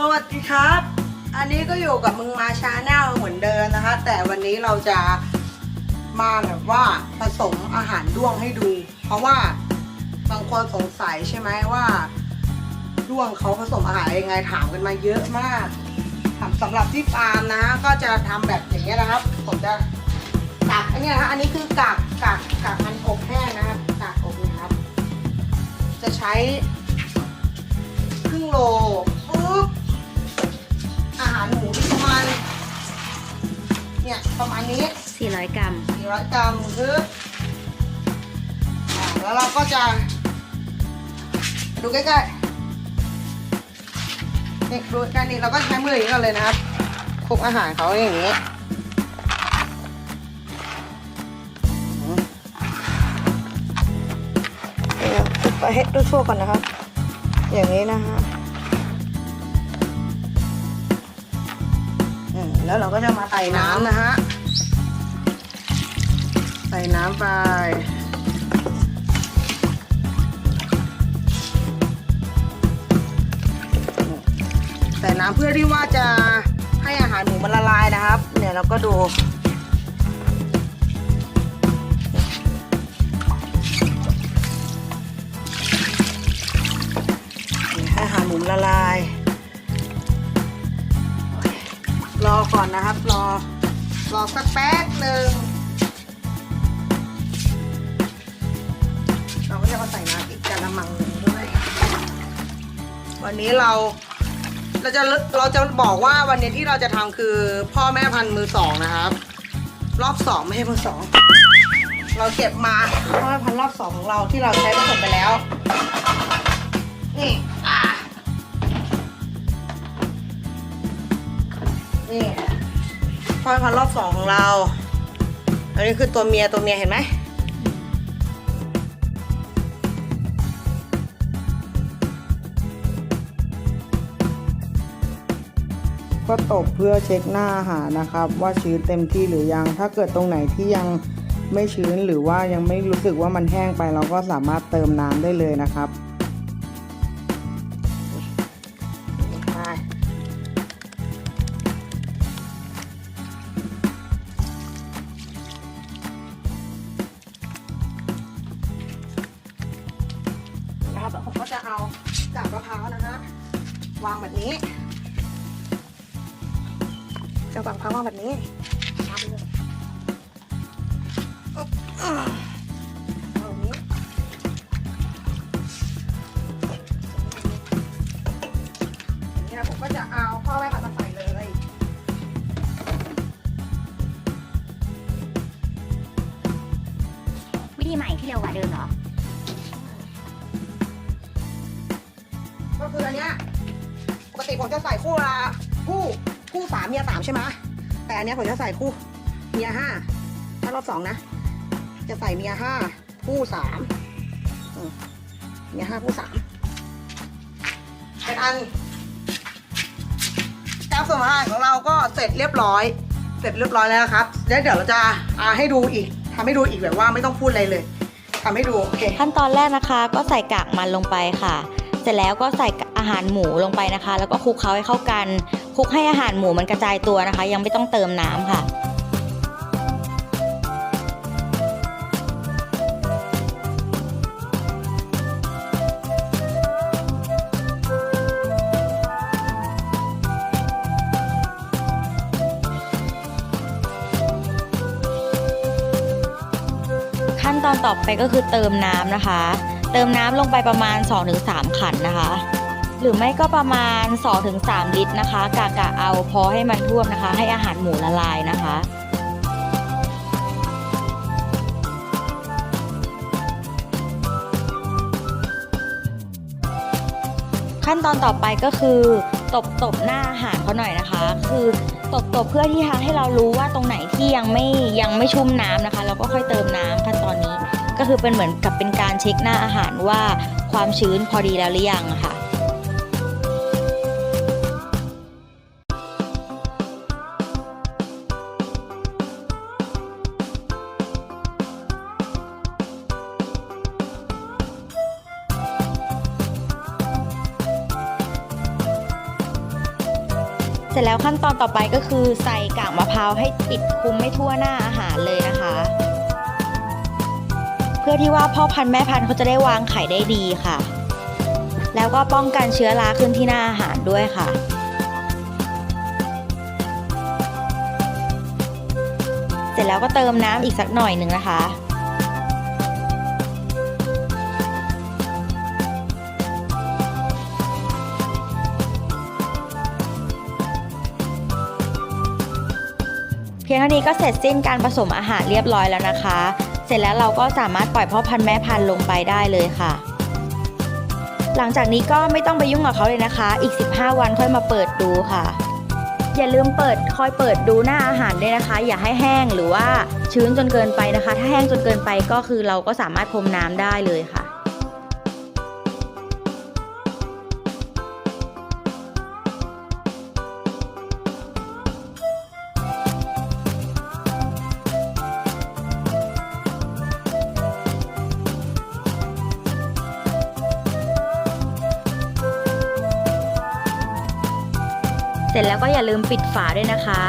สวัสดีครับ อันนี้ก็อยู่กับมึงมาชาแนลเหมือนเดิมนะคะ แต่วันนี้เราจะมาแบบว่าผสมอาหารด้วงให้ดู เพราะว่าบางคนสงสัยใช่ไหมว่าด้วงเขาผสมอาหารยังไงถามกันมาเยอะมากสำหรับที่ฟาร์มนะ ก็จะทำแบบอย่างเงี้นะครับ ผมจะกากอันนี้นะคะอันนี้คือกากกากกากมันอบแห้งนะครับกากอบนะครับ จะใช้ครึ่งโล เนี่ยประมาณนี้ 400 กรัม 400 กรัมคืออ่าแล้วเราก็จะ ดูใกล้ๆนี่ดูใกล้นี่เราก็ใช้มืออย่างนี้กันเลยนะครับคลุกอาหารเขาอย่างนี้อืมเดี๋ยวคลุกไปให้ดูทั่วก่อนนะครับ อย่างนี้นะฮะ แล้วเราก็จะมาใส่น้ำนะฮะ ใส่น้ำไป ใส่น้ำเพื่อที่ว่าจะให้อาหารหมูมันละลายนะครับ เนี่ยเราก็ดู ก่อนนะครับ รอ รอสักแป๊บหนึ่งเราก็จะมาใส่น้ำอีกกระมังหนึ่งด้วย วันนี้เรา เราจะเราจะบอกว่าวันนี้ที่เราจะทำคือพ่อแม่พันธุ์มือสองนะครับ รอบสองไม่ใช่มือสองเราเก็บมาพ่อแม่พันธุ์รอบสองของเราที่เราใช้ผสมไปแล้วนี่อะ พ่อแม่พันรอบสองของเรา อันนี้คือตัวเมียตัวเมียเห็นไหมก็ตบเพื่อเช็คหน้าหานะครับ ว่าชื้นเต็มที่หรือยัง ถ้าเกิดตรงไหนที่ยังไม่ชื้นหรือว่ายังไม่รู้สึกว่ามันแห้งไปเราก็สามารถเติมน้ำได้เลยนะครับ วางแบบนี้ จะวางพังว่างแบบนี้ทำเลยอึ๊บอ่าเอาอย่างนี้อย่างนี้นะผมก็จะเอาพ่อแม่ผัดมาใส่เลยวิธีใหม่ที่เร็วกว่าเดิมเหรอ ก็คืออันเนี้ยปก ติผมจะใส่คู่ละคู่คู่สามเมียสามใช่ไหมแต่อันนี้ผมจะใส่คู่เมียห้าถ้ารอบสองนะ จะใส่เมียห้าคู่สามเมียห้าคู่สามเป็นอันการส่งอาหารของเราก็เสร็จเรียบร้อย เสร็จเรียบร้อยแล้วครับแล้วเดี๋ยวเราจะอาให้ดูอีกทำให้ดูอีกแบบว่าไม่ต้องพูดอะไรเลยทำให้ดูโอเคขั้นตอนแรกนะคะ ก็ใส่กากมันลงไปค่ะ เสร็จแล้วก็ใส่ อาหารหมูลงไปนะคะ แล้วก็คลุกเคล้าให้เข้ากันคลุกให้อาหารหมูมันกระจายตัวนะคะ ยังไม่ต้องเติมน้ำค่ะขั้นตอนต่อไปก็คือเติมน้ำนะคะ เติมน้ำลงไปประมาณ 2-3 ขันนะคะ หรือไม่ก็ประมาณ 2-3 ลิตรนะคะ กะกะเอาพอให้มันท่วมนะคะ ให้อาหารหมูละลายนะคะขั้นตอนต่อไปก็คือตบตบหน้าอาหารเขาหน่อยนะคะ คือตบตบเพื่อที่ทำให้เรารู้ว่าตรงไหนที่ยังไม่ยังไม่ชุ่มน้ำนะคะ เราก็ค่อยเติมน้ำขั้นตอนนี้ ก็คือเป็นเหมือนกับเป็นการเช็คหน้าอาหารว่าความชื้นพอดีแล้วหรือยังะค่ะ สร็จแล้วขั้นตอนต่อไปก็คือใส่กากมะพร้าวให้ปิดคลุมไม่ทั่วหน้าอาหารเลยนะคะ เพื่อที่ว่าพ่อพันธุ์แม่พันธุ์เขาจะได้วางไข่ได้ดีค่ะ แล้วก็ป้องกันเชื้อราขึ้นที่หน้าอาหารด้วยค่ะเสร็จแล้วก็เติมน้ำอีกสักหน่อยหนึ่งนะคะ เพียงเท่านี้ก็เสร็จสิ้นการผสมอาหารเรียบร้อยแล้วนะคะ เสร็จแล้วเราก็สามารถปล่อยพ่อพันธุ์แม่พันธุ์ลงไปได้เลยค่ะ หลังจากนี้ก็ไม่ต้องไปยุ่งกับเขาเลยนะคะ อีก 15 วันค่อยมาเปิดดูค่ะ อย่าลืมเปิดคอยเปิดดูหน้าอาหารด้วยนะคะ อย่าให้แห้งหรือว่าชื้นจนเกินไปนะคะ ถ้าแห้งจนเกินไปก็คือเราก็สามารถพรมน้ำได้เลยค่ะ สร็จแล้วก็อย่าลืมปิดฝาด้วยนะคะ